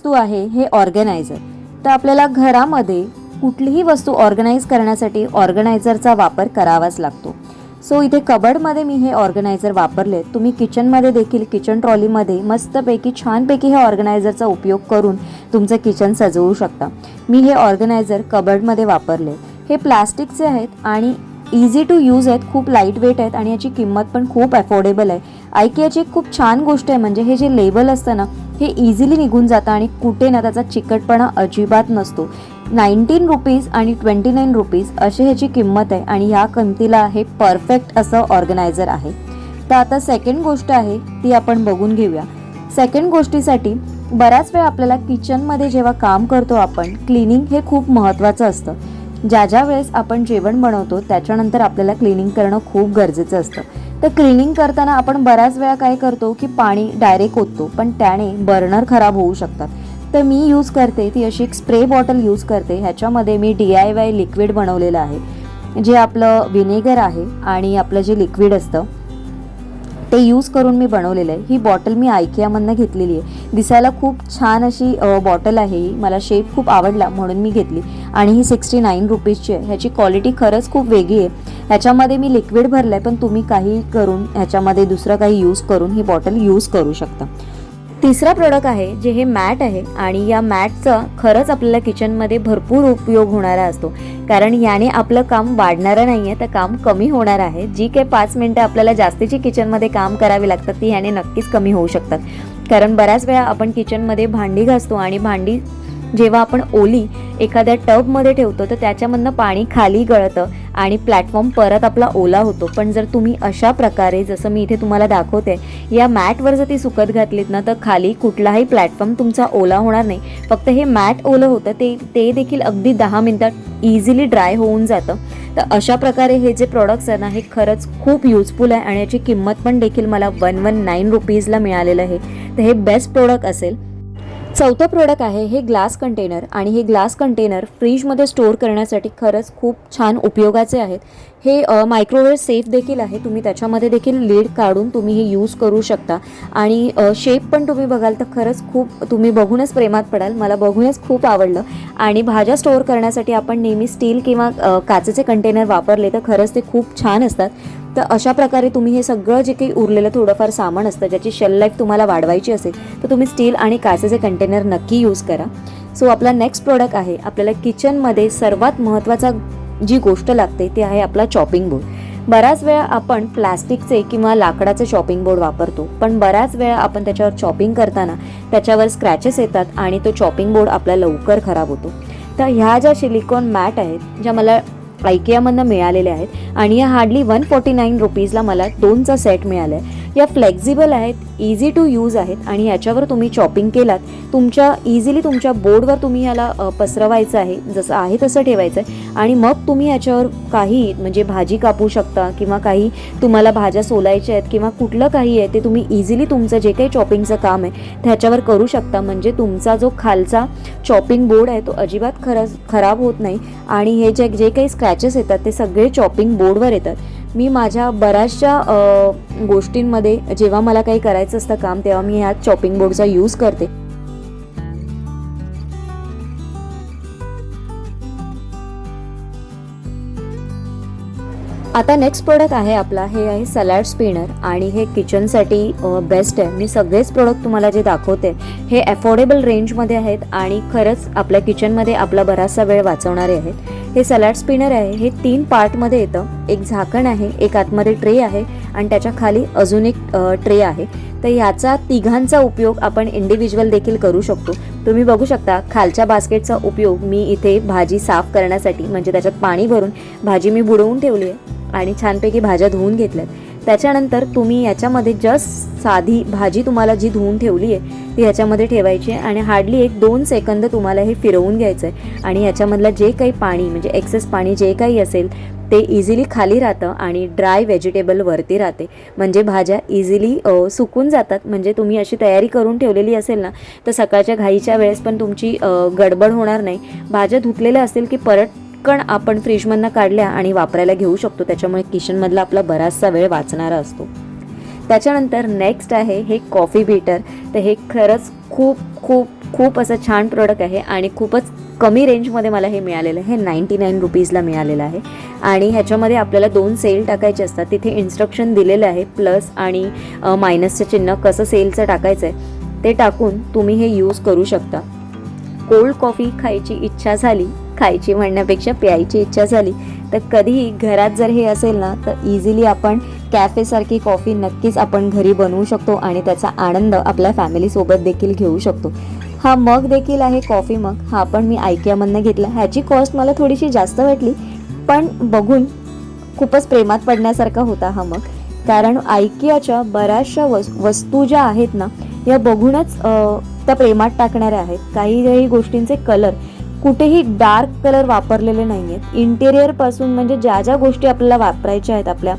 वस्तू आहे हे ऑर्गनायझर. तर आपल्याला घरामध्ये कुठलीही वस्तू ऑर्गनाईज करण्यासाठी ऑर्गनायझरचा वापर करावाच लागतो. सो इथे कबडमध्ये मी हे ऑर्गनायझर वापरले. तुम्ही किचनमध्ये देखील किचन ट्रॉलीमध्ये मस्तपैकी छानपैकी हे ऑर्गनायझरचा उपयोग करून तुमचं किचन सजवू शकता. मी हे ऑर्गनायझर कबडमध्ये वापरले. हे प्लास्टिकचे आहेत आणि इझी टू यूज आहेत खूप लाइट वेट आहेत आणि याची किंमत पण खूप अफोर्डेबल आहे. आयकियाची एक खूप छान गोष्ट आहे म्हणजे हे जे लेबल असतं ना हे इझिली निघून जातं आणि कुठे ना त्याचा चिकटपणा अजिबात नसतो. नाईन्टीन रुपीज आणि ट्वेंटी नाईन रुपीज अशी ह्याची किंमत आहे आणि ह्या किंमतीला हे परफेक्ट असं ऑर्गनायझर आहे. तर आता सेकंड गोष्ट आहे ती आपण बघून घेऊया. सेकंड गोष्टीसाठी बऱ्याच वेळा आपल्याला किचनमध्ये जेव्हा काम करतो आपण क्लिनिंग हे खूप महत्त्वाचं असतं. ज्या ज्या वेळेस आपण जेवण बनवतो त्याच्यानंतर आपल्याला क्लिनिंग करणं खूप गरजेचं असतं. तर क्लिनिंग करताना आपण बऱ्याच वेळा काय करतो की पाणी डायरेक्ट ओततो पण त्याने बर्नर खराब होऊ शकतात. तर मी यूज करते ती अशी एक स्प्रे बॉटल यूज करते. ह्याच्यामध्ये मी डी आय वाय लिक्विड बनवलेलं आहे. जे आपलं व्हिनेगर आहे आणि आपलं जे लिक्विड असतं ते यूज करून मी बनवलेलं आहे. ही बॉटल मी आयकियामधनं घेतलेली आहे. दिसायला खूप छान अशी बॉटल आहे ही. मला शेप खूप आवडला म्हणून मी घेतली. आणि ही सिक्स्टी नाईन रुपीजची आहे. ह्याची क्वालिटी खरंच खूप वेगळी आहे. ह्याच्यामध्ये मी लिक्विड भरलं आहे पण तुम्ही काही करून ह्याच्यामध्ये दुसरं काही यूज करून ही बॉटल यूज करू शकता. तिसरा प्रोडक्ट आहे जे हे मॅट आहे आणि या मॅटचा खरंच आपल्याला किचनमध्ये भरपूर उपयोग होणारा असतो. कारण याने आपलं काम वाढणारं नाही आहे तर काम कमी होणार आहे. जी काही पाच मिनटं आपल्याला जास्तीची किचनमध्ये काम करावी लागतात ती ह्याने नक्कीच कमी होऊ शकतात. कारण बऱ्याच वेळा आपण किचनमध्ये भांडी घासतो आणि भांडी जेव्हा आपण ओली एखाद्या टबमध्ये ठेवतो तर त्याच्यामधनं पाणी खाली गळतं आणि प्लॅटफॉर्म परत आपला ओला होतो. पण जर तुम्ही अशा प्रकारे जसं मी इथे तुम्हाला दाखवते या मॅटवर जर ती सुकत घातलीत ना तर खाली कुठलाही प्लॅटफॉर्म तुमचा ओला होणार नाही. फक्त हे मॅट ओलं होतं ते ते देखील अगदी दहा मिनटात इझिली ड्राय होऊन जातं. तर अशा प्रकारे हे जे प्रोडक्ट्स आहे ना हे खरंच खूप युजफुल आहे आणि याची किंमत पण देखील मला वन वन नाईन रुपीजला मिळालेलं आहे. तर हे बेस्ट प्रोडक्ट असेल. चौथं प्रोडक्ट आहे हे ग्लास कंटेनर आणि हे ग्लास कंटेनर फ्रीजमध्ये स्टोअर करण्यासाठी खरंच खूप छान उपयोगाचे आहेत. हे मायक्रोवेव्ह सेफ देखील आहे. तुम्ही त्याच्यामध्ये देखील लीड काढून तुम्ही हे यूज करू शकता. आणि शेप पण तुम्ही बघाल तर खरंच खूप तुम्ही बघूनच प्रेमात पडाल. मला बघूनच खूप आवडलं. आणि भाज्या स्टोअर करण्यासाठी आपण नेहमी स्टील किंवा काचेचे कंटेनर वापरले तर खरंच ते खूप छान असतात. तर अशा प्रकारे तुम्ही हे सगळं जे काही उरलेलं थोडंफार सामान असतं ज्याची शेल लाईफ तुम्हाला वाढवायची असेल तर तुम्ही स्टील आणि काचेचे कंटेनर नक्की यूज करा. सो आपला नेक्स्ट प्रोडक्ट आहे आपल्याला किचनमध्ये सर्वात महत्त्वाचा जी गोष्ट लागते ती आहे आपला चॉपिंग बोर्ड बऱ्याच वेळा आपण प्लास्टिकचे किंवा लाकडाचे चॉपिंग बोर्ड वापरतो पण बऱ्याच वेळा आपण त्याच्यावर चॉपिंग करताना त्याच्यावर स्क्रॅचेस येतात आणि तो चॉपिंग बोर्ड आपला लवकर खराब होतो. तर ह्या ज्या सिलिकॉन मॅट आहेत ज्या मला आयकियामधनं मिळालेले आहेत. आणि या हार्डली वन फोर्टी नाईन रुपीजला मला दोनचा सेट मिळाला आहे या फ्लेक्झिबल आहेत इझी टू यूज आहेत आणि याच्यावर तुम्ही चॉपिंग केलात तुमच्या इझिली तुमच्या बोर्डवर तुम्ही याला पसरवायचं आहे जसं आहे तसं ठेवायचं आहे आणि मग तुम्ही याच्यावर काही म्हणजे भाजी कापू शकता किंवा काही तुम्हाला भाज्या सोलायच्या आहेत किंवा कुठलं काही आहे ते तुम्ही इझिली तुमचं जे काही चॉपिंगचं काम आहे त्याच्यावर करू शकता. म्हणजे तुमचा जो खालचा चॉपिंग बोर्ड आहे तो अजिबात खरंच खराब होत नाही आणि हे जे जे काही स्क्रॅचेस येतात ते सगळे चॉपिंग बोर्डवर येतात. मी माझ्या बऱ्याचशा गोष्टींमध्ये जेव्हा मला काही करायचं असतं काम तेव्हा मी ह्या चॉपिंग बोर्डचा यूज करते. आता नेक्स्ट प्रोडक्ट आहे आपला हे आहे सलॅड स्पिनर आणि हे किचनसाठी बेस्ट आहे. मी सगळेच प्रोडक्ट तुम्हाला जे दाखवते हे अफोर्डेबल रेंजमध्ये आहेत आणि खरंच आपल्या किचनमध्ये आपला बराचसा वेळ वाचवणारे आहेत. हे सलाड स्पिनर आहे. हे तीन पार्टमध्ये येतं. एक झाकण आहे एक आतमध्ये ट्रे आहे आणि त्याच्याखाली अजून एक ट्रे आहे. तर ह्याचा तिघांचा उपयोग आपण इंडिव्हिज्युअल देखील करू शकतो. तुम्ही बघू शकता खालच्या बास्केटचा उपयोग मी इथे भाजी साफ करण्यासाठी म्हणजे त्याच्यात पाणी भरून भाजी मी बुडवून ठेवली आहे आणि छानपैकी भाज्या धुवून घेतल्यात. त्याच्यानंतर तुम्ही याच्यामध्ये जस्ट साधी भाजी तुम्हाला जी धुवून ठेवली आहे ती ह्याच्यामध्ये ठेवायची आहे आणि हार्डली एक दोन सेकंद तुम्हाला हे फिरवून घ्यायचं आहे. आणि ह्याच्यामधलं जे काही पाणी म्हणजे एक्सेस पाणी जे काही असेल ते इझिली खाली राहतं आणि ड्राय व्हेजिटेबल वरती राहते. म्हणजे भाज्या इझिली सुकून जातात. म्हणजे तुम्ही अशी तयारी करून ठेवलेली असेल ना तर सकाळच्या घाईच्या वेळेस पण तुमची गडबड होणार नाही. भाज्या धुतलेल्या असतील की परत कण आपण फ्रीजमधनं काढल्या आणि वापरायला घेऊ शकतो. त्याच्यामुळे किचनमधला आपला बराचसा वेळ वाचणारा असतो. त्याच्यानंतर नेक्स्ट आहे हे कॉफी बीटर तर हे खरंच खूप खूप खूप असं छान प्रोडक्ट आहे आणि खूपच कमी रेंजमध्ये मला हे मिळालेलं आहे. हे नाईंटी नाईन रुपीजला मिळालेलं आहे. आणि ह्याच्यामध्ये आपल्याला दोन सेल टाकायचे असतात. तिथे इन्स्ट्रक्शन दिलेलं आहे प्लस आणि मायनसचं चिन्ह कसं सेलचं टाकायचं आहे ते टाकून तुम्ही हे यूज करू शकता. कोल्ड कॉफी खायची इच्छा झाली खायची म्हणण्यापेक्षा प्यायची इच्छा झाली तर कधीही घरात जर हे असेल ना तर इझिली आपण कॅफेसारखी कॉफी नक्कीच आपण घरी बनवू शकतो आणि त्याचा आनंद आपल्या फॅमिलीसोबत देखील घेऊ शकतो. हा मग देखील आहे कॉफी मग. हा पण मी आयकियामधनं घेतला. ह्याची कॉस्ट मला थोडीशी जास्त वाटली पण बघून खूपच प्रेमात पडण्यासारखा होता हा मग. कारण ऐकियाच्या बऱ्याचशा वस वस्तू ज्या आहेत ना या बघूनच त्या प्रेमात टाकणाऱ्या आहेत. काही काही गोष्टींचे कलर कुठेही डार्क कलर वापरलेले नाही आहेत इंटेरियरपासून म्हणजे ज्या ज्या गोष्टी आपल्याला वापरायच्या आहेत आपल्या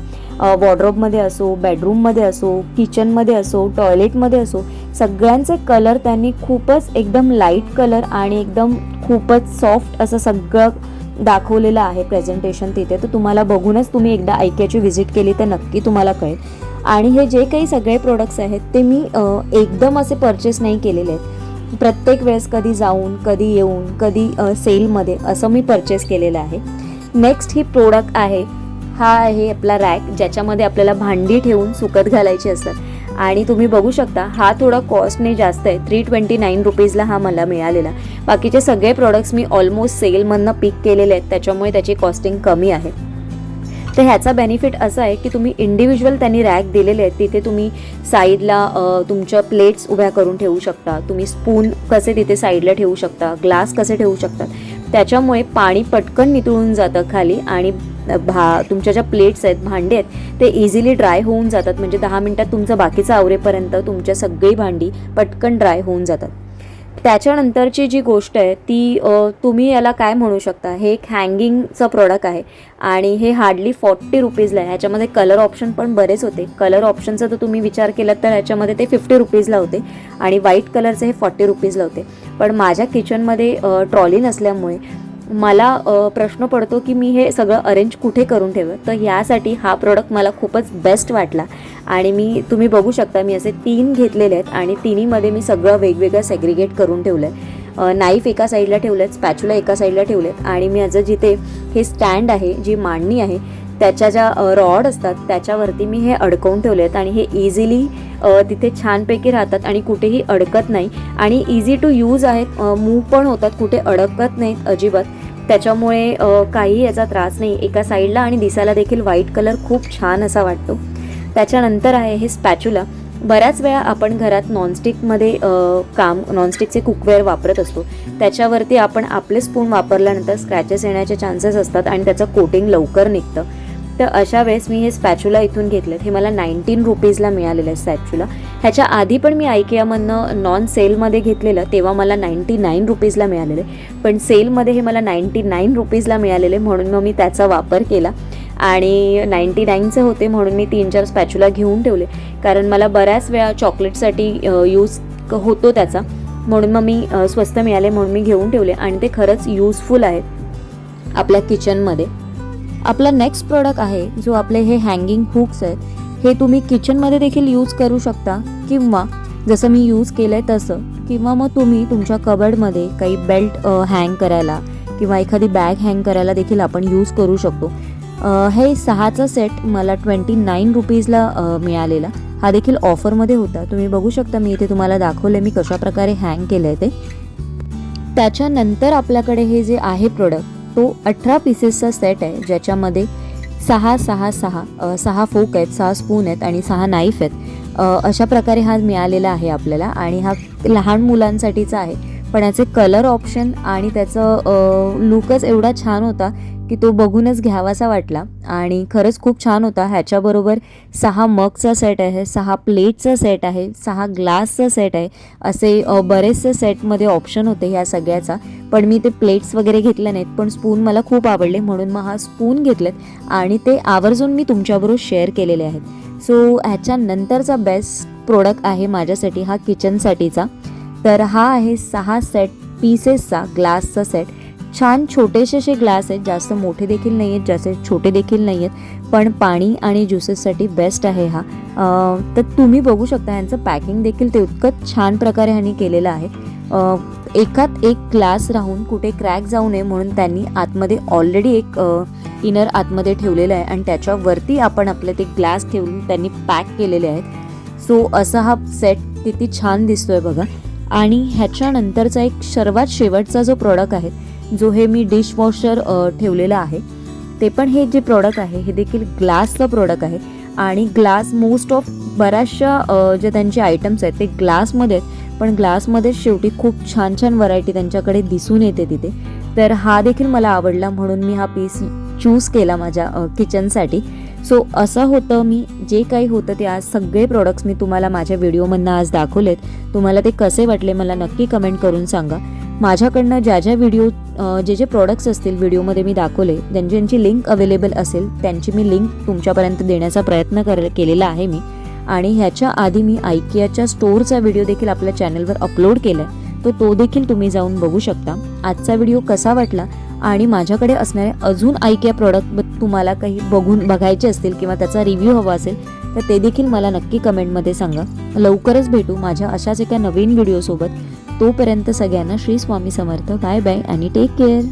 वॉर्ड्रोबमध्ये असो बेडरूममध्ये असो किचनमध्ये असो टॉयलेटमध्ये असो सगळ्यांचे कलर त्यांनी खूपच एकदम लाइट कलर आणि एकदम खूपच सॉफ्ट असं सगळं दाखवलेलं आहे प्रेझेंटेशन तिथे. तर तुम्हाला बघूनच तुम्ही एकदा ऐक्याची व्हिजिट केली तर नक्की तुम्हाला कळेल. आणि हे जे काही सगळे प्रोडक्ट्स आहेत ते मी एकदम असे परचेस नाही केलेले आहेत. प्रत्येक वेळेस कधी जाऊन कधी येऊन कधी सेलमध्ये असं मी परचेस केलेलं आहे. नेक्स्ट ही प्रोडक्ट आहे. हा आहे आपला रॅक ज्याच्यामध्ये आपल्याला भांडी ठेवून सुकत घालायची असतात. आणि तुम्ही बघू शकता हा थोडा कॉस्टने जास्त आहे. थ्री ट्वेंटी नाईन रुपीजला हा मला मिळालेला. बाकीचे सगळे प्रोडक्ट्स मी ऑलमोस्ट सेलमधनं पिक केलेले आहेत. त्याच्यामुळे त्याची कॉस्टिंग कमी आहे. तर ह्याचा बेनिफिट असा आहे की तुम्ही इंडिव्हिज्युअल त्यांनी रॅक दिलेले आहेत तिथे तुम्ही साईडला तुमच्या प्लेट्स उभ्या करून ठेवू शकता. तुम्ही स्पून कसे तिथे साईडला ठेवू शकता ग्लास कसे ठेवू शकतात त्याच्यामुळे पाणी पटकन नितळून जातं खाली आणि भा तुमच्या ज्या प्लेट्स आहेत भांडे आहेत ते इझिली ड्राय होऊन जातात. म्हणजे दहा मिनटात तुमचं बाकीचं आवरेपर्यंत तुमच्या सगळी भांडी पटकन ड्राय होऊन जातात. त्याच्यानंतरची जी गोष्ट आहे ती तुम्ही याला काय म्हणू शकता? हे एक हँगिंगचं प्रोडक्ट आहे आणि हे हार्डली फॉर्टी रुपीजला आहे. ह्याच्यामध्ये कलर ऑप्शन पण बरेच होते. कलर ऑप्शनचा जर तुम्ही विचार केलात तर ह्याच्यामध्ये ते फिफ्टी रुपीजला होते आणि व्हाईट कलरचे हे फॉर्टी रुपीजला होते. पण माझ्या किचनमध्ये ट्रॉली नसल्यामुळे मला प्रश्न पडतो की मी हे सगळं अरेंज कुठे करून ठेवं तर ह्यासाठी हा प्रोडक्ट मला खूपच बेस्ट वाटला. आणि मी तुम्ही बघू शकता मी असे तीन घेतलेले आहेत आणि तिन्हीमध्ये मी सगळं वेगवेगळं सेग्रिगेट करून ठेवलं आहे नाईफ एका साईडला ठेवलं आहेत स्पॅच्युला एका साईडला ठेवलेत आणि मी माझं जिथे हे स्टँड आहे जी मांडणी आहे त्याच्या ज्या रॉड असतात त्याच्यावरती मी हे अडकवून ठेवले आहेत आणि हे इझिली तिथे छानपैकी राहतात आणि कुठेही अडकत नाही. आणि इझी टू यूज आहेत मूव पण होतात कुठे अडकत नाहीत अजिबात. त्याच्यामुळे काही याचा त्रास नाही. एका साईडला आणि दिसायला देखील व्हाईट कलर खूप छान असा वाटतो. त्याच्यानंतर आहे हे स्पॅच्युला बऱ्याच वेळा आपण घरात नॉनस्टिकमध्ये काम नॉनस्टिकचे कुकवेअर वापरत असतो. त्याच्यावरती आपण आपले स्पून वापरल्यानंतर स्क्रॅचेस येण्याचे चान्सेस असतात आणि त्याचं कोटिंग लवकर निघतं. तर अशा वेळेस मी हे स्पॅच्युला इथून घेतलेत. हे मला नाईन्टीन रुपीजला मिळालेलं आहे स्पॅच्युला ह्याच्या आधी पण मी आयकियामधनं नॉन सेलमध्ये घेतलेलं तेव्हा मला नाईन्टी नाईन रुपीजला मिळालेले पण सेलमध्ये हे मला नाईन्टी नाईन रुपीजला मिळालेले म्हणून मग मी त्याचा वापर केला. आणि नाईन्टी नाईनचे होते म्हणून मी तीन चार स्पॅच्युला घेऊन ठेवले. कारण मला बऱ्याच वेळा चॉकलेटसाठी यूज होतो त्याचा. म्हणून मग मी स्वस्त मिळाले म्हणून मी घेऊन ठेवले. आणि ते खरंच यूजफुल आहेत आपल्या किचनमध्ये आपला नेक्स्ट प्रोडक्ट आहे जो आपले हे हँगिंग हुक्स आहेत हे तुम्ही किचनमध्ये देखील यूज करू शकता. किंवा जसं मी यूज केलं आहे तसं. किंवा मग तुम्ही तुमच्या कबर्डमध्ये काही बेल्ट हँग करायला किंवा एखादी बॅग हँग करायला देखील आपण यूज करू शकतो. हे सहाचा सेट मला ट्वेंटी नाईन रुपीजला मिळालेला. हा देखील ऑफरमध्ये होता. तुम्ही बघू शकता मी इथे तुम्हाला दाखवलं मी कशा प्रकारे हँग केलं आहे ते. त्याच्यानंतर आपल्याकडे हे जे आहे प्रोडक्ट तो अठरा पीसेसचा सेट आहे. ज्याच्यामध्ये सहा सहा सहा सहा फोक आहेत सहा स्पून आहेत आणि सहा नाईफ आहेत. अशा प्रकारे हा मिळालेला आहे आपल्याला आणि हा लहान मुलांसाठीचा आहे. पण याचे कलर ऑप्शन आणि त्याचं लुकच एवढा छान होता की तो बघूनच घ्यावासा वाटला. आणि खरंच खूप छान होता. ह्याच्याबरोबर सहा मगचा सेट आहे सहा प्लेटचा सेट आहे सहा ग्लासचा सेट आहे. असे बरेचसे सेटमध्ये ऑप्शन होते ह्या सगळ्याचा. पण मी ते प्लेट्स वगैरे घेतले नाहीत. पण स्पून मला खूप आवडले. म्हणून मग हा स्पून घेतलेत. आणि ते आवर्जून मी तुमच्याबरोबर शेअर केलेले आहेत. सो ह्याच्यानंतरचा बेस्ट प्रोडक्ट आहे माझ्यासाठी हा किचनसाठीचा तर हा आहे सहा सेट पीसेसचा ग्लासचा सेट छान छोटेसे असे ग्लास आहेत जास्त मोठे देखील नाही आहेत जास्त छोटे देखील नाही आहेत पण पाणी आणि ज्युसेससाठी बेस्ट आहे हा. तर तुम्ही बघू शकता ह्यांचं पॅकिंग देखील तितकंच छान प्रकारे ह्यांनी केलेलं आहे. एकात एक ग्लास राहून कुठे क्रॅक जाऊ नये म्हणून त्यांनी आतमध्ये ऑलरेडी एक इनर आतमध्ये ठेवलेलं आहे आणि त्याच्यावरती आपण आपले ते ग्लास ठेवून त्यांनी पॅक केलेले आहेत. सो असा हा सेट किती छान दिसतोय बघा. आणि ह्याच्यानंतरचा एक सर्वात शेवटचा जो प्रॉडक्ट आहे जो हे मी डिशवॉशर ठेवलेला आहे ते पण हे जे प्रॉडक्ट आहे हे देखील ग्लासचं प्रॉडक्ट आहे. आणि ग्लास मोस्ट ऑफ बऱ्याचशा जे त्यांचे आयटम्स आहेत ते ग्लासमध्ये आहेत. पण ग्लासमध्ये शेवटी खूप छान छान व्हरायटी त्यांच्याकडे दिसून येते तिथे. तर हा देखील मला आवडला म्हणून मी हा पीस चूज केला माझ्या किचनसाठी सो असं होतं मी जे काही होतं ते आज सगळे प्रोडक्ट्स मी तुम्हाला माझ्या व्हिडिओमधनं आज दाखवलेत. तुम्हाला ते कसे वाटले मला नक्की कमेंट करून सांगा. माझ्याकडनं ज्या ज्या व्हिडिओ जे जे प्रॉडक्ट्स असतील व्हिडिओमध्ये मी दाखवले ज्यांची ज्यांची लिंक अवेलेबल असेल त्यांची मी लिंक तुमच्यापर्यंत देण्याचा प्रयत्न कर केलेला आहे मी. आणि ह्याच्या आधी मी आयकियाच्या स्टोअरचा व्हिडिओ देखील आपल्या चॅनलवर अपलोड केला आहे तर तो देखील तुम्ही जाऊन बघू शकता. आजचा व्हिडिओ कसा वाटला? आणि माझ्याकडे असणारे अजून आयकिया प्रॉडक्ट तुम्हाला काही बघून बघायचे असतील किंवा त्याचा रिव्ह्यू हवा असेल तर ते देखील मला नक्की कमेंटमध्ये सांगा. लवकरच भेटू माझ्या अशाच एका नवीन व्हिडिओसोबत तोपर्यंत सगळ्यांना श्री स्वामी समर्थ बाय बाय आणि टेक केअर